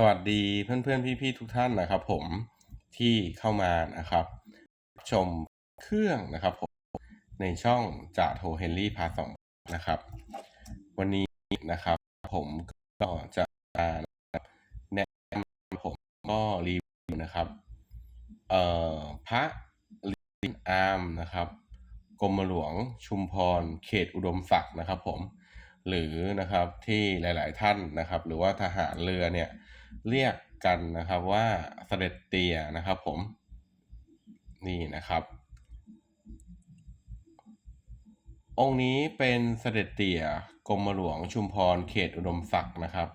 สวัสดีเพื่อนๆพี่ๆทุกท่านนะครับ ผมที่เข้ามานะครับ ชมเครื่องนะครับผมในช่องจ่าโทเฮนรี่พาสองนะครับ วันนี้นะครับ ผมก็จะมาแนะนำผมก็รีวิวนะครับเอ่อพระลินอาร์มนะครับกรมหลวงชุมพรเขตอุดมศักดิ์นะครับ ผมหรือนะครับที่หลาย ๆ ท่านนะครับ หรือว่าทหารเรือเนี่ย เรียกกันนะครับว่าเสด็จเตียนะครับผม นี่นะครับ องค์นี้เป็นเสด็จเตี่ยกรมหลวงชุมพรเขตอุดมศักดิ์นะครับ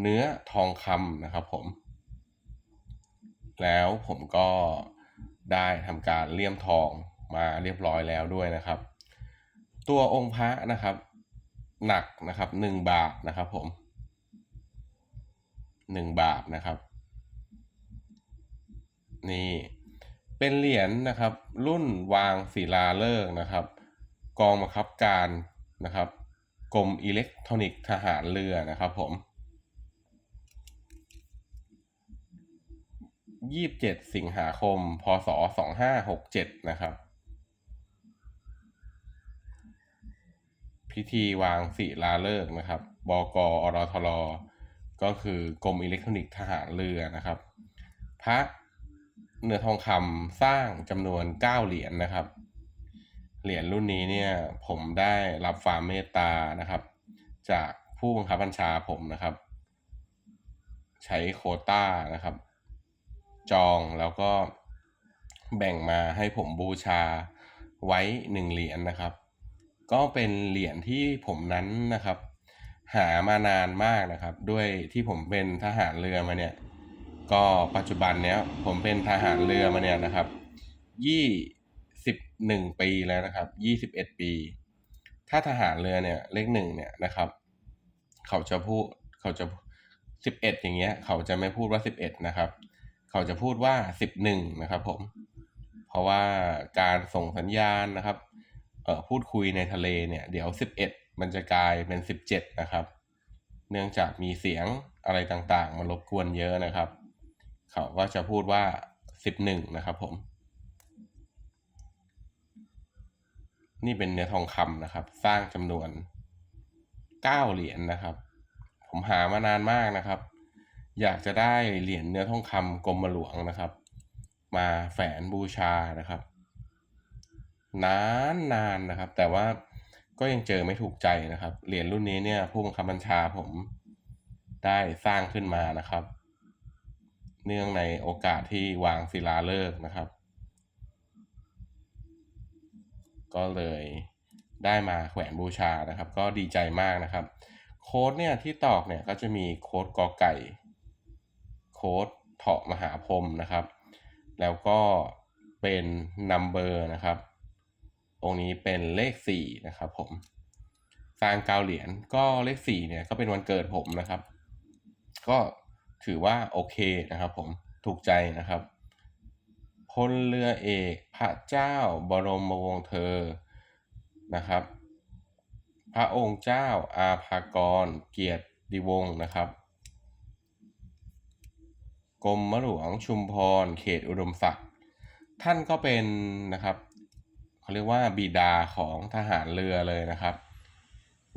เนื้อทองคำนะครับผม แล้วผมก็ได้ทำการเลี่ยมทองมาเรียบร้อยแล้วด้วยนะครับ ตัวองค์พระนะครับ หนักนะครับหนึ่งบาทนะครับผม หนึ่งบาทนะครับ นี่เป็นเหรียญนะครับ รุ่นวางศิลาฤกษ์นะครับ กองบังคับการนะครับกรมอิเล็กทรอนิกส์ทหารเรือนะครับผมยี่สิบเจ็ดสิงหาคม พศสองห้าหกเจ็ดนะครับ พิธีวางศิลาฤกษ์นะครับ บกอรทร ก็คือกรมอิเล็กทรอนิกส์ทหารเรือนะครับ พระเนื้อทองคำสร้างจำนวน9เหรียญนนะครับ เหรียญรุ่นนี้เนี่ยผมได้รับความเมตตานะครับ จากผู้บังคับบัญชาผมนะครับ ใช้โคต้านะครับ จองแล้วก็แบ่งมาให้ผมบูชาไว้หนึ่งเหรียญนนะครับ ก็เป็นเหรียญที่ผมนั้นนะครับ หามานานมากนะครับ ด้วยที่ผมเป็นทหารเรือมาเนี่ย ก็ปัจจุบันเนี้ยผมเป็นทหารเรือมาเนี่ยนะครับยี่สิบหนึ่งปีแล้วนะครับยี่สิบเอ็ดปี ถ้าทหารเรือเนี่ยเลขหนึ่งเนี่ยนะครับ เขาจะพูดเขาจะสิบเอ็ดอย่างเงี้ย เขาจะไม่พูดว่าสิบเอ็ดนะครับ เขาจะพูดว่าสิบหนึ่งนะครับผมเพราะว่าการส่งสัญญาณนะครับเอ่อพูดคุยในทะเลเนี่ย เดี๋ยวสิบเอ็ด มันจะกลายเป็นสิบเจ็ดนะครับ เนื่องจากมีเสียงอะไรต่างๆ มารบกวนเยอะนะครับ เขาก็จะพูดว่าสิบหนึ่งนะครับผม นี่เป็นเนื้อทองคำนะครับ สร้างจำนวนเก้าเหรียญนนะครับ ผมหามานานมากนะครับ อยากจะได้เหรียญเนื้อทองคำกรมหลวงนะครับ มาแฝนบูชานะครับ นานนานนะครับ แต่ว่า ก็ยังเจอไม่ถูกใจนะครับ เหรียญรุ่นนี้เนี่ยผู้บังคับบัญชาผมได้สร้างขึ้นมานะครับ เนื่องในโอกาสที่วางศิลาฤกษ์นะครับ ก็เลยได้มาแขวนบูชานะครับ ก็ดีใจมากนะครับ โค้ดเนี่ยที่ตอกเนี่ยก็จะมีโค้ดกอไก่ โค้ดเถาะมหาพรมนะครับ แล้วก็เป็นนัมเบอร์นะครับ องค์นี้เป็นเลขสี่นะครับผมสร้างเกาเหรียญก็เลขสี่เนี่ยก็เป็นวันเกิดผมนะครับ ก็ถือว่าโอเคนะครับผมถูกใจนะครับพลเรือเอกพระเจ้าบรมวงศ์เธอนะครับ พระองค์เจ้าอาภากร เกียรติวงศ์นะครับกรมหลวงชุมพร เขตอุดมศักดิ์ท่านก็เป็นนะครับ เขาเรียกว่าบิดาของทหารเรือเลยนะครับ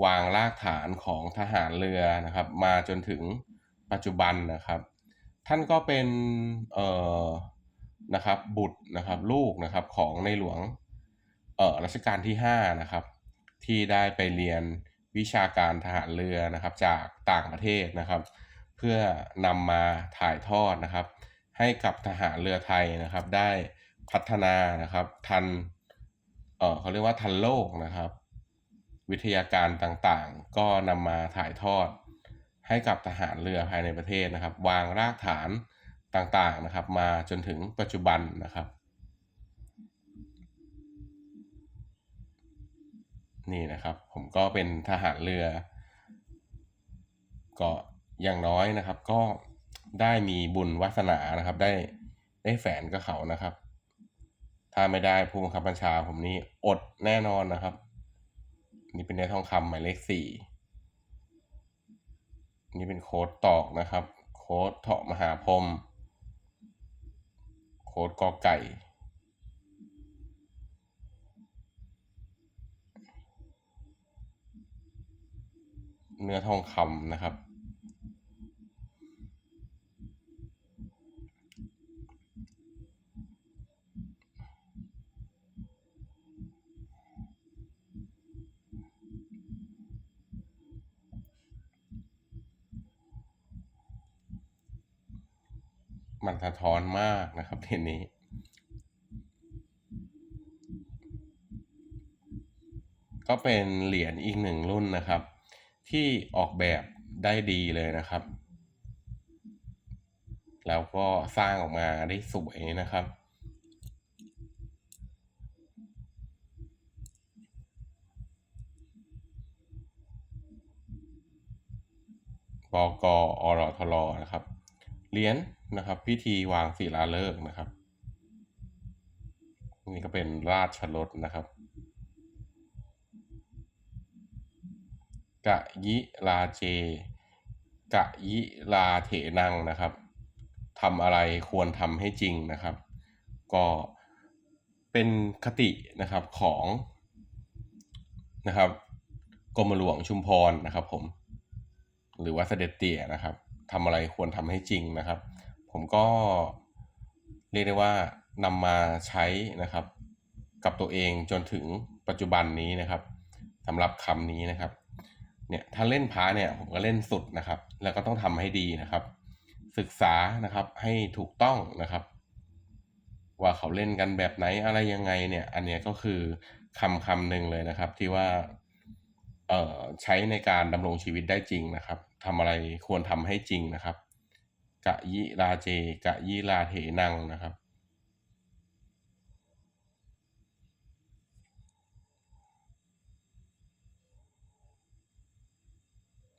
วางรากฐานของทหารเรือนะครับ มาจนถึงปัจจุบันนะครับ ท่านก็เป็นเอ่อนะครับบุตรนะครับลูกนะครับของในหลวงเอ่อรัชกาลที่5นะครับที่ได้ไปเรียนวิชาการทหารเรือนะครับจากต่างประเทศนะครับ เพื่อนำมาถ่ายทอดนะครับ ให้กับทหารเรือไทยนะครับ ได้พัฒนานะครับ ทัน เอ่อเขาเรียกว่าทันโลกนะครับ วิทยาการต่างๆ ก็นำมาถ่ายทอดให้กับทหารเรือภายในประเทศนะครับ วางรากฐานต่างๆนะครับ มาจนถึงปัจจุบันนะครับ นี่นะครับผมก็เป็นทหารเรือ ก็อย่างน้อยนะครับ ก็ได้มีบุญวาสนานะครับ ได้ได้แฝนกับเขานะครับ ถ้าไม่ได้ผู้บังคับบัญชาผมนี่อดแน่นอนนะครับ นี่เป็นเนื้อทองคำหมายเลขสี่นี่เป็นโค้ดตอกนะครับ โค้ดเถาะมหาพรมโค้ดกอไก่ เนื้อทองคำนะครับ สะท้อนมากนะครับเหรียญนี้ ก็เป็นเหรียญอีกหนึ่งรุ่นนะครับ ที่ออกแบบได้ดีเลยนะครับ แล้วก็สร้างออกมาได้สวยนะครับบกอรทลนะครับ เหรียญ นะครับพิธีวางศิลาฤกษ์นะครับ นี่ก็เป็นราชรถนะครับ กะยิลาเจ กะยิลาเถนังนะครับทำอะไรควรทำให้จริงนะครับ ก็เป็นคตินะครับของนะครับกรมหลวงชุมพรนะครับผม หรือว่าเสด็จเตี่ยนะครับทำอะไรควรทำให้จริงนะครับ ผมก็เรียกได้ว่านำมาใช้นะครับ กับตัวเองจนถึงปัจจุบันนี้นะครับสำหรับคำนี้นะครับเนี่ยถ้าเล่นพาเนี่ยผมก็เล่นสุดนะครับ แล้วก็ต้องทำให้ดีนะครับ ศึกษานะครับให้ถูกต้องนะครับ ว่าเขาเล่นกันแบบไหนอะไรยังไงเนี่ยอันเนี้ยก็คือคำคำหนึ่งเลยนะครับ ที่ว่าเอ่อใช้ในการดำรงชีวิตได้จริงนะครับทำอะไรควรทำให้จริงนะครับ กะยิลาเจ กะยิลาเถนังนะครับ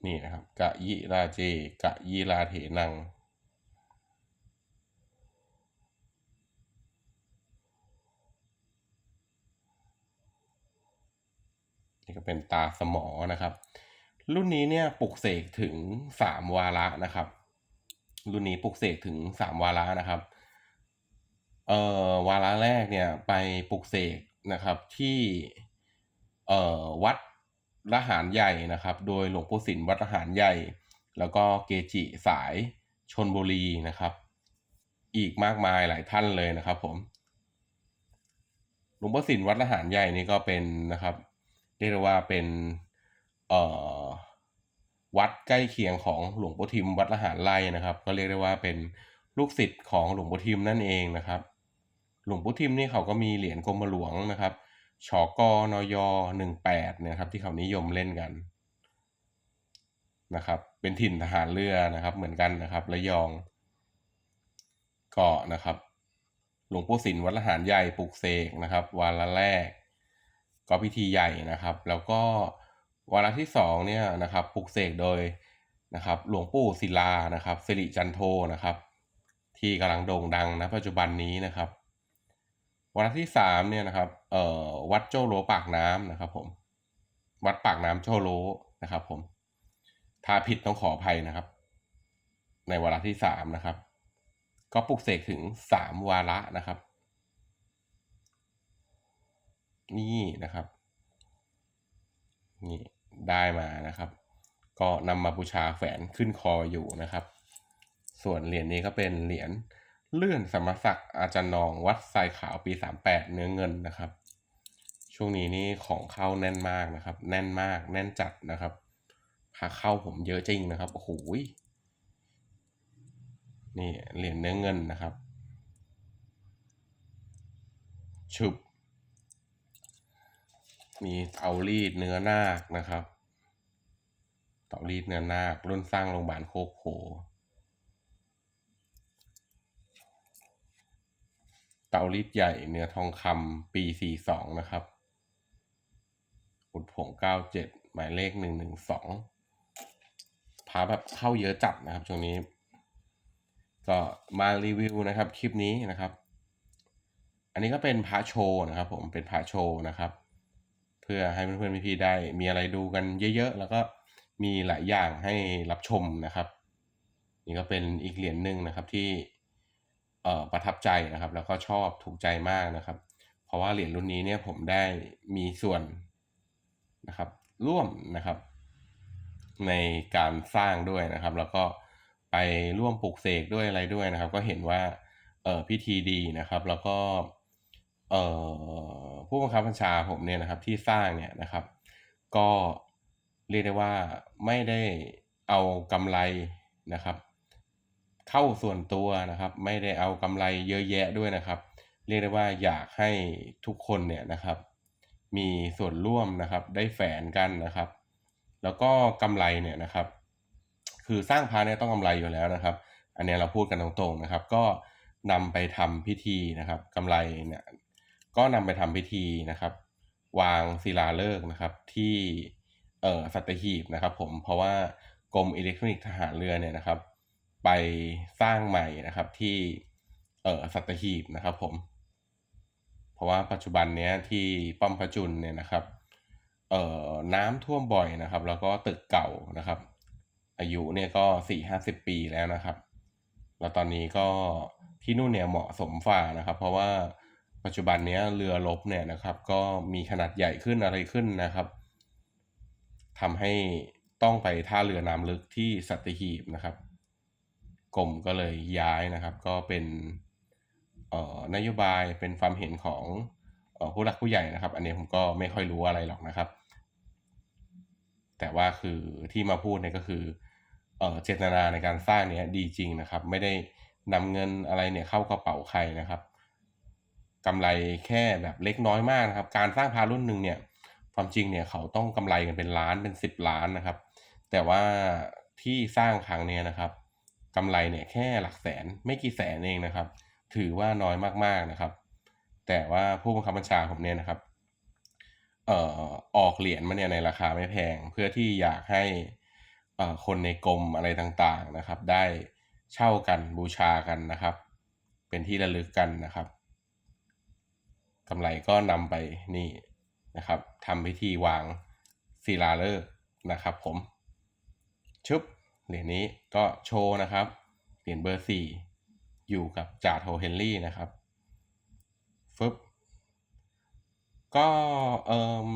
นี่นะครับ กะยิลาเจ กะยิลาเถนังนี่ก็เป็นตาสมอนะครับ รุ่นนี้เนี่ยปลุกเสกถึงสามวาระนะครับ รุ่นนี้ปลุกเสกถึงสามวาระนะครับ เอ่อวาระแรกเนี่ยไปปลุกเสกนะครับที่เอ่อวัดละหารใหญ่นะครับ โดยหลวงปู่สินวัดละหารใหญ่ แล้วก็เกจิสายชนบุรีนะครับ อีกมากมายหลายท่านเลยนะครับผมหลวงพ่อสินวัดละหารใหญ่นี่ก็เป็นนะครับ เรียกว่าเป็นเอ่อ วัดใกล้เคียงของหลวงปู่ทิมวัดละหารไร่นะครับ ก็เรียกได้ว่าเป็นลูกศิษย์ของหลวงปู่ทิมนั่นเองนะครับ หลวงปู่ทิมนี่เขาก็มีเหรียญกรมหลวงนะครับชกนยหนึ่งแปดนะครับ ที่เขานิยมเล่นกันนะครับ เป็นถิ่นทหารเรือนะครับ เหมือนกันนะครับระยองเก็นะครับ หลวงปู่สินวัดละหารใหญ่ปลุกเสกนะครับ วาระแรก ก็พิธีใหญ่นะครับ แล้วก็ วาระที่สองเนี่ยนะครับปลุกเสกโดยนะครับหลวงปู่ศิลานะครับสิริจันโทนะครับ ที่กำลังโด่งดังนะปัจจุบันนี้นะครับวาระที่สามเนี่ยนะครับเอ่อวัดโจโลปากน้ำนะครับผมวัดปากน้ำโจโลนะครับผมถ้าผิดต้องขออภัยนะครับ ในวาระที่สามนะครับ ก็ปลุกเสกถึงสามวาระนะครับ นี่นะครับ นี่ ได้มานะครับ ก็นำมาบูชาแฝนขึ้นคออยู่นะครับ ส่วนเหรียญนี้ก็เป็นเหรียญเลื่อนสมศักดิ์อาจารย์นองวัดทรายขาวปี 38 เนื้อเงินนะครับ ช่วงนี้นี่ของเข้าแน่นมากนะครับ แน่นมากแน่นจัดนะครับพาเข้าผมเยอะจริงนะครับโอ้โหนี่เหรียญเนื้อเงินนะครับชุบมีเตารีดเนื้อนาคนะครับ เตารีดเนื้อนาครุ่นสร้างโรงพยาบาลโคกโผเตารีดใหญ่เนื้อทองคำปี 42 นะครับ อุดผง 97 หมายเลข 112พาแบบเข้าเยอะจัดนะครับช่วงนี้ ก็มารีวิวนะครับคลิปนี้นะครับ อันนี้ก็เป็นพาโชว์นะครับผมเป็นพาโชว์นะครับ เพื่อให้เพื่อนๆพี่ๆได้มีอะไรดูกันเยอะๆ แล้วก็ มีหลายอย่างให้รับชมนะครับ นี่ก็เป็นอีกเหรียญหนึ่งนะครับที่เออประทับใจนะครับ แล้วก็ชอบถูกใจมากนะครับ เพราะว่าเหรียญรุ่นนี้เนี่ยผมได้มีส่วนนะครับ ร่วมนะครับ ในการสร้างด้วยนะครับ แล้วก็ไปร่วมปลูกเสกด้วยอะไรด้วยนะครับ ก็เห็นว่าเออพิธีดีนะครับ แล้วก็เออผู้บังคับบัญชาผมเนี่ยนะครับที่สร้างเนี่ยนะครับ ก็ เรียกได้ว่าไม่ได้เอากำไรนะครับ เข้าส่วนตัวนะครับ ไม่ได้เอากำไรเยอะแยะด้วยนะครับ เรียกได้ว่าอยากให้ทุกคนเนี่ยนะครับ มีส่วนร่วมนะครับ ได้แฝนกันนะครับ แล้วก็กำไรเนี่ยนะครับ คือสร้างพรเนี่ยต้องกำไรอยู่แล้วนะครับ อันนี้เราพูดกันตรงๆนะครับ ก็นำไปทำพิธีนะครับกำไรเนี่ยก็นำไปทำพิธีนะครับ วางศิลาฤกษ์นะครับที่ อ่อสัตหีบนะครับผมเพราะว่ากรมอิเล็กทรอนิกส์ทหารเรือเนี่ยนะครับ ไปสร้างใหม่นะครับที่เอ่อสัตหีบนะครับผม เพราะว่าปัจจุบันเนี้ยที่ป้อมพระจุลเนี่ยนะครับเอ่อน้ำท่วมบ่อยนะครับ แล้วก็ตึกเก่านะครับ อายุเนี่ยก็สี่ห้าสิบปีแล้วนะครับแล้วตอนนี้ก็ที่นู่นเนี่ยเหมาะสมฝ่านะครับ เพราะว่าปัจจุบันเนี้ยเรือรบเนี่ยนะครับ ก็มีขนาดใหญ่ขึ้นอะไรขึ้นนะครับ ทำให้ต้องไปท่าเรือน้ำลึกที่สัตหีบนะครับ กรมก็เลยย้ายนะครับ ก็เป็นอ่อนโยบายเป็นความเห็นของออผู้หลักผู้ใหญ่นะครับ อันนี้ผมก็ไม่ค่อยรู้อะไรหรอกนะครับ แต่ว่าคือที่มาพูดเนี่ยก็คือเออเจตนาในการสร้างเนี้ยดีจริงนะครับ ไม่ได้นำเงินอะไรเนี่ยเข้ากระเป๋าใครนะครับกำไรแค่แบบเล็กน้อยมากนะครับ การสร้างพารุ่นหนึ่งเนี่ย ความจริงเนี่ยเขาต้องกำไรกันเป็นล้านเป็นสิบล้านนะครับ แต่ว่าที่สร้างครั้งเนี้ยนะครับกำไรเนี่ยแค่หลักแสนไม่กี่แสนเองนะครับ ถือว่าน้อยมากๆนะครับ แต่ว่าผู้บังคับบัญชาผมเนี่ยนะครับเอ่อออกเหรียญมาเนี่ยในราคาไม่แพง เพื่อที่อยากให้เอ่อคนในกรมอะไรต่างๆนะครับ ได้เช่ากันบูชากันนะครับ เป็นที่ระลึกกันนะครับกำไรก็นำไปนี่ นะครับทำพิธีวางศิลาฤกษ์นะครับ ผมชุบเหรียญนี้ก็โชว์นะครับเหรียญเบอร์สี่อยู่กับจ่าโทเฮนรี่นะครับฟึบก็เอ่ม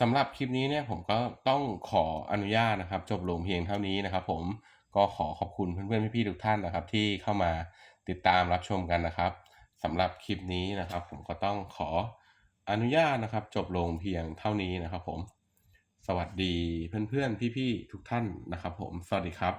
สำหรับคลิปนี้เนี่ยผมก็ต้องขออนุญาตนะครับ จบลงเพียงเท่านี้นะครับผมก็ขอขอบคุณเพื่อนๆพี่ๆทุกท่านนะครับ ที่เข้ามาติดตามรับชมกันนะครับสำหรับคลิปนี้นะครับ ผมก็ต้องขอ อนุญาตนะครับ จบลงเพียงเท่านี้นะครับผม สวัสดีเพื่อนๆ พี่ๆ ทุกท่านนะครับผม สวัสดีครับ